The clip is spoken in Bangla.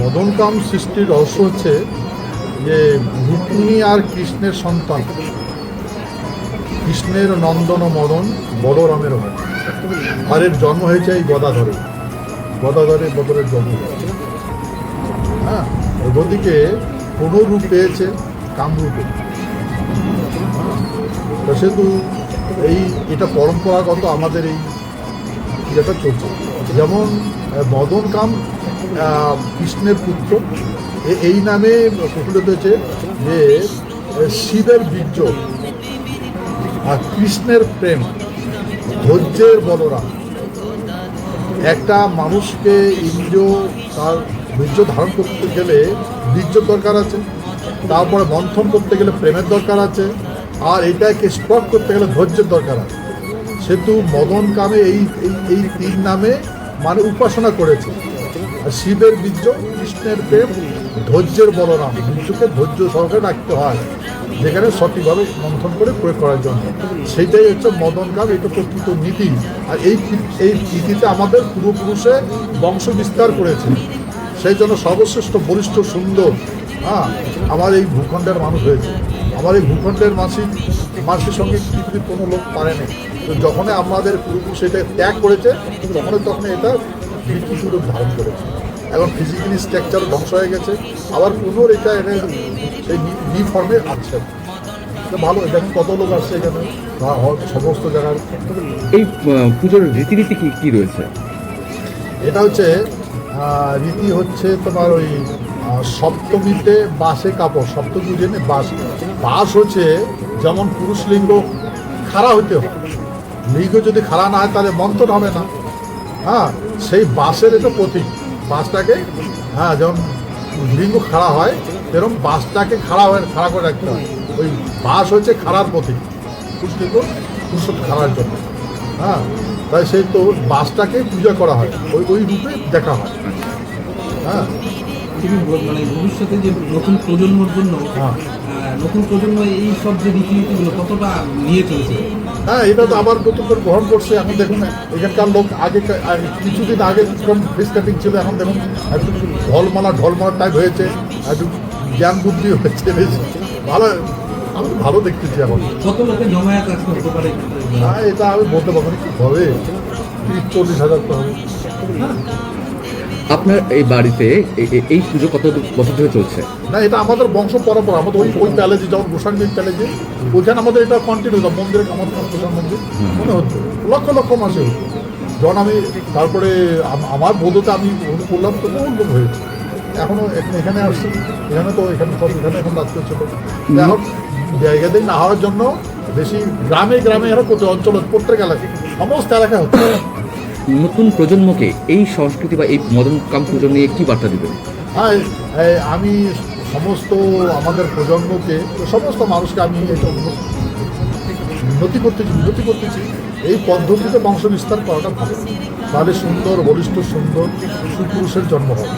মদনকাম সৃষ্টির রহস্য হচ্ছে যে রুক্মিণী আর কৃষ্ণের সন্তান। কৃষ্ণের নন্দন মদন বলরামের হয়। আর এর জন্ম হয়েছে এই গদাধরে। গদাধরে বদরের জন্ম হ্যাঁ ওদিকে রূপ পেয়েছে কামরূপে। তো সেহেতু এই এটা পরম্পরাগত আমাদের এই যেটা চলছে। যেমন মদন কাম কৃষ্ণের পুত্র এই নামে প্রচলিত হয়েছে যে শিবের বীর্য আর কৃষ্ণের প্রেম, ধৈর্যের বলরাম। একটা মানুষকে ইন্দ্রিয় তার বীর্য ধারণ করতে গেলে বীর্য দরকার আছে, তারপরে মন্থন করতে গেলে প্রেমের দরকার আছে, আর এটাকে স্টক করতে গেলে ধৈর্যের দরকার আছে। সেহেতু মদন কামে এই এই তিন নামে মানে উপাসনা করেছে। আর শিবের বীর্য, কৃষ্ণের প্রেম, ধৈর্যের বলরাম বীর্যকে ধৈর্য সহকারে রাখতে হয়, যেখানে সঠিকভাবে মন্থন করে প্রয়োগ করার জন্য। সেইটাই হচ্ছে মদন কাম, এটা প্রকৃত নীতি। আর এই এই নীতিতে আমাদের পূর্বপুরুষে বংশ বিস্তার করেছে। সেই জন্য সর্বশ্রেষ্ঠ, বলিষ্ঠ, সুন্দর হ্যাঁ আমার এই ভূখণ্ডের মানুষ হয়েছে। আমার এই ভূখণ্ডের মাসি মাসির সঙ্গে পৃথিবীর কোনো লোক পারেনি তো যখনই আমাদের পূর্বপুরুষ এটা ত্যাগ করেছে তখনই তখন এটা বিকৃত রূপ ধারণ করেছে। এখন ফিজিক্যালি স্ট্রাকচার ধ্বংস হয়ে গেছে আবার পুনর এটা এনে সেই নি ফর্মে আছে তো ভালো দেখুন কত লোক আসছে এখানে? বা সমস্ত জায়গার। এই পুজোর রীতিনীতি কি কি রয়েছে? এটা হচ্ছে রীতি হচ্ছে তোমার ওই সপ্তমীতে বাসে কাপড়, সপ্তমী বুঝে নে বাস। বাস হচ্ছে যেমন পুরুষ লিঙ্গ খাড়া হতে হয়। লিঙ্গ যদি খাড়া না হয়, তাহলে মন্থন হবে না। হ্যাঁ সেই বাসের এটা প্রতীক। বাসটাকে হ্যাঁ যেমন লিঙ্গ খাড়া হয় এরকম বাসটাকে খাড়া হয়ে, খাড়া করে রাখতে হয়। ওই বাস হচ্ছে খাড়ার প্রতীক। পুরুষ লিঙ্গ পুরুষ খাড়ার জন্য। হ্যাঁ তাই সেই তো বাসটাকে পূজা করা হয়। ওই ওই রূপে দেখা হয়। হ্যাঁ বল- মানে ভবিষ্যতে যে নতুন প্রজন্মর জন্য হ্যাঁ। নতুন প্রজন্ম এই সব যে রীতিনীতিগুলো কতটা নিয়ে চলছে? হ্যাঁ এটা তো আবার নতুন করে গ্রহণ করছে। এখন দেখুন এখানকার লোক আগে কিছুদিন আগে ফেস ছিল। এখন দেখুন একটু ঢলমালা ঢলমালা টাইপ হয়েছে। একটু জ্ঞান বুদ্ধি বেশ ভালো আমি ভালো দেখতেছি এখন। কত লোকে জমায়েত হতে পারে? হ্যাঁ এটা আমি বলতে পারব না কি হবে। তিরিশ চল্লিশ হাজার তো হবে। আপনার এই বাড়িতে এই পুজো কত বছর ধরে চলছে? না এটা আমাদের বংশ পরম্পরা। আমাদের ওই ওই প্যালেজে যেমন গোসাইনগঞ্জ প্যালেজে ওইখানে আমাদের এটা কন্টিনিউ মন্দিরে আমাদের গোসাই মন্দির মনে হতো লক্ষ লক্ষ মাসে হতো যখন আমি তারপরে আমার বোধতে আমি করলাম তো লোক হয়েছে। এখনও এখানে এখানে আসছি। এখানে তো এখানে সব এখানে এখন রাত করছে তো। এখন জায়গাতে না হওয়ার জন্য বেশি গ্রামে গ্রামে এরা প্রতি অঞ্চল প্রত্যেক এলাকায় সমস্ত এলাকায় হচ্ছে। নতুন প্রজন্মকে এই সংস্কৃতি বা এই মদন কাম পুজো নিয়ে কী বার্তা দেবেন? হ্যাঁ আমি সমস্ত আমাদের প্রজন্মকে, সমস্ত মানুষকে আমি উন্নতি করতেছি উন্নতি করতেছি। এই পদ্ধতিতে বংশ বিস্তার করাটা ভালো। তাহলে সুন্দর, বলিষ্ঠ, সুন্দর, সুপুরুষের জন্ম হবে।